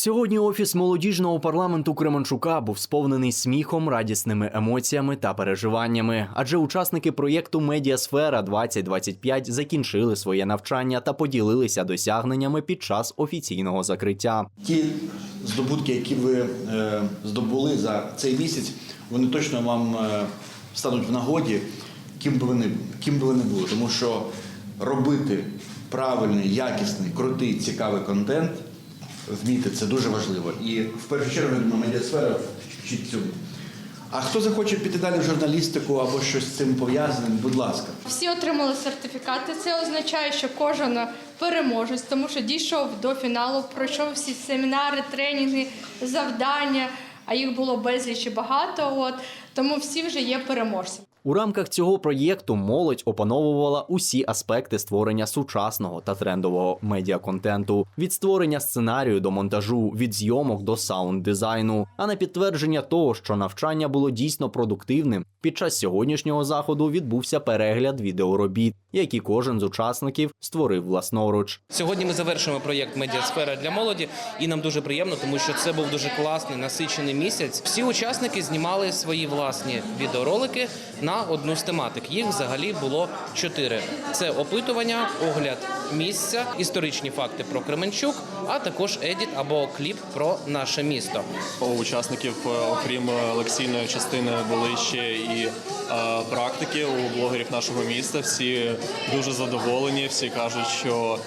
Сьогодні офіс молодіжного парламенту Кременчука був сповнений сміхом, радісними емоціями та переживаннями, адже учасники проєкту Медіасфера 2025 закінчили своє навчання та поділилися досягненнями під час офіційного закриття. Ті здобутки, які ви е, здобули за цей місяць, вони точно вам е, стануть в нагоді, ким би вони ким би ви були. Тому що робити правильний, якісний, крутий, цікавий контент, вміти це дуже важливо. І в першу чергу я думаю, медіасфера вчить цьому. А хто захоче піти далі в журналістику або щось з цим пов'язане, будь ласка. Всі отримали сертифікати. Це означає, що кожен переможець, тому що дійшов до фіналу, пройшов всі семінари, тренінги, завдання. А їх було безліч і багато. От тому всі вже є переможцями. У рамках цього проєкту молодь опановувала усі аспекти створення сучасного та трендового медіаконтенту від створення сценарію до монтажу, від зйомок до саунд-дизайну. А на підтвердження того, що навчання було дійсно продуктивним, під час сьогоднішнього заходу відбувся перегляд відеоробіт, які кожен з учасників створив власноруч. Сьогодні ми завершуємо проєкт Медіасфера для молоді, і нам дуже приємно, тому що це був дуже класний насичений місяць. Всі учасники знімали свої власні відеоролики на одну з тематик. Їх взагалі було чотири: це опитування, огляд місця, історичні факти про Кременчук, а також едіт або кліп про наше місто. У учасників, е, окрім е, лекційної частини, були ще і е, практики у блогерів нашого міста. Всі дуже задоволені, всі кажуть, що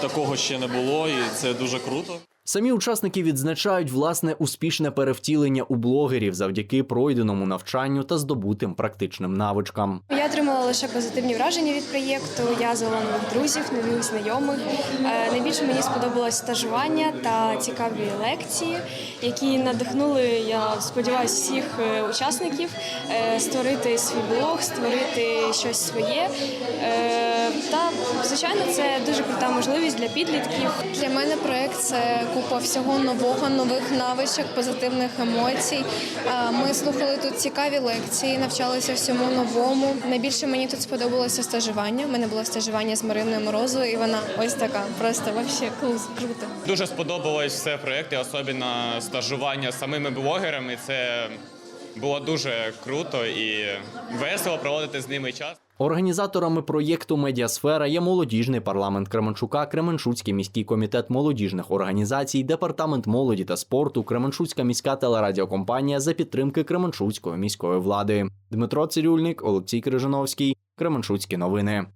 такого ще не було, і це дуже круто. Самі учасники відзначають власне успішне перевтілення у блогерів завдяки пройденому навчанню та здобутим практичним навичкам. Я отримала лише позитивні враження від проєкту. Я завела друзів, нових знайомих. Е, Найбільше мені сподобалось стажування та цікаві лекції, які надихнули, я сподіваюся, всіх е, учасників е, створити свій блог, створити щось своє. Та, звичайно, це дуже крута можливість для підлітків. Для мене проект це купа всього нового, нових навичок, позитивних емоцій. Ми слухали тут цікаві лекції, навчалися всьому новому. Найбільше мені тут сподобалося стажування. У мене було стажування з Мариною Морозовою, і вона ось така, просто вообще круто. Дуже сподобалось все проєкти, особливо стажування з самими блогерами. Це було дуже круто і весело проводити з ними час. Організаторами проєкту Медіасфера є молодіжний парламент Кременчука, Кременчуцький міський комітет молодіжних організацій, департамент молоді та спорту, Кременчуцька міська телерадіокомпанія за підтримки Кременчуцької міської влади. Дмитро Цирюльник, Олексій Крижановський, Кременчуцькі новини.